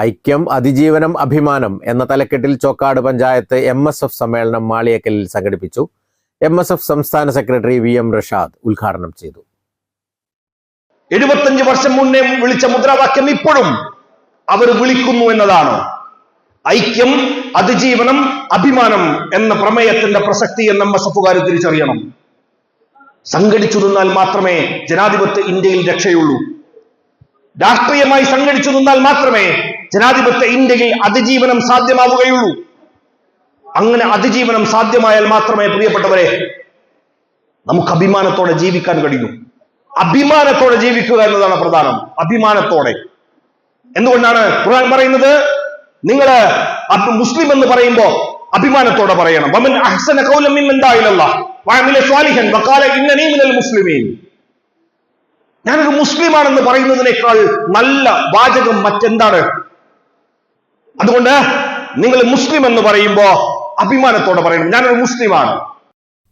ഐക്യം അതിജീവനം അഭിമാനം എന്ന തലക്കെട്ടിൽ Chokkad panchayat M S F സമ്മേളനം മാളിയക്കലിൽ സംഘടിപ്പിച്ചു. എം എസ് എഫ് സംസ്ഥാന സെക്രട്ടറി വി എം റഷാദ് ഉദ്ഘാടനം ചെയ്തു. എഴുപത്തഞ്ച് വർഷം മുന്നേ വിളിച്ച മുദ്രാവാക്യം ഇപ്പോഴും അവർ വിളിക്കുന്നു എന്നതാണ്. ഐക്യം അതിജീവനം അഭിമാനം എന്ന പ്രമേയത്തിന്റെ പ്രസക്തി എന്ന എം എസ് എഫുകാർ തിരിച്ചറിയണം. സംഘടിച്ചു നിന്നാൽ മാത്രമേ ജനാധിപത്യ ഇന്ത്യയിൽ രക്ഷയുള്ളൂ. രാഷ്ട്രീയമായി സംഘടിച്ചു നിന്നാൽ മാത്രമേ ജനാധിപത്യ ഇന്ത്യയിൽ അതിജീവനം സാധ്യമാവുകയുള്ളൂ. അങ്ങനെ അതിജീവനം സാധ്യമായാൽ മാത്രമേ പ്രിയപ്പെട്ടവരെ നമുക്ക് അഭിമാനത്തോടെ ജീവിക്കാൻ കഴിയൂ. അഭിമാനത്തോടെ ജീവിക്കുക എന്നതാണ് പ്രധാനം. അഭിമാനത്തോടെ. എന്തുകൊണ്ടാണ് ഖുർആൻ പറയുന്നത്? നിങ്ങൾ മുസ്ലിം എന്ന് പറയുമ്പോൾ അഭിമാനത്തോടെ പറയണം. വമൻ അഹ്സന ഖൗലൻ വഅമില സ്വാലിഹൻ വഖാല മിനൽ മുസ്ലിമീൻ. ഞാനൊരു മുസ്ലിമാണെന്ന് പറയുന്നതിനേക്കാൾ നല്ല വാചകം മറ്റെന്താണ്? അതുകൊണ്ട് നിങ്ങൾ മുസ്ലിം എന്ന് പറയുമ്പോ അഭിമാനത്തോടെ പറയണം. ഞാനൊരു മുസ്ലിമാണ്.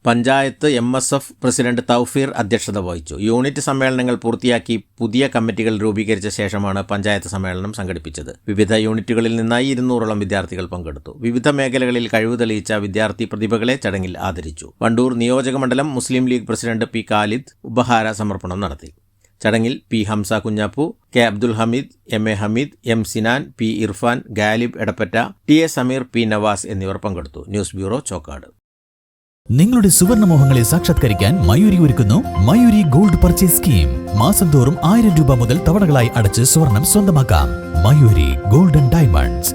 Panchayat M S F president Thoufeer അധ്യക്ഷത വഹിച്ചു. യൂണിറ്റ് സമ്മേളനങ്ങൾ പൂർത്തിയാക്കി പുതിയ കമ്മിറ്റികൾ രൂപീകരിച്ച ശേഷമാണ് പഞ്ചായത്ത് സമ്മേളനം സംഘടിപ്പിച്ചത്. വിവിധ യൂണിറ്റുകളിൽ നിന്നായി ഇരുന്നൂറോളം വിദ്യാർത്ഥികൾ പങ്കെടുത്തു. വിവിധ മേഖലകളിൽ കഴിവ് തെളിയിച്ച വിദ്യാർത്ഥി പ്രതിഭകളെ ചടങ്ങിൽ ആദരിച്ചു. വണ്ടൂർ നിയോജകമണ്ഡലം മുസ്ലിം ലീഗ് പ്രസിഡന്റ് പി. ഖാലിദ് ഉപഹാര സമർപ്പണം നടത്തി. ചടങ്ങിൽ P Hamza Kunhappu K Abdul Hameed M A Hameed M Sinan P Irfan Ghalib Edappatta T A Sameer P Navas എന്നിവർ പങ്കെടുത്തു. News bureau Chokkad. നിങ്ങളുടെ സുവർണമോഹങ്ങളെ സാക്ഷാത്കരിക്കാൻ മയൂരി ഒരുക്കുന്നു മയൂരി ഗോൾഡ് പർച്ചേസ് സ്കീം. മാസം തോറും ആയിരം രൂപ മുതൽ തവണകളായി അടച്ച് സ്വർണം സ്വന്തമാക്കാം. Mayuri golden diamonds.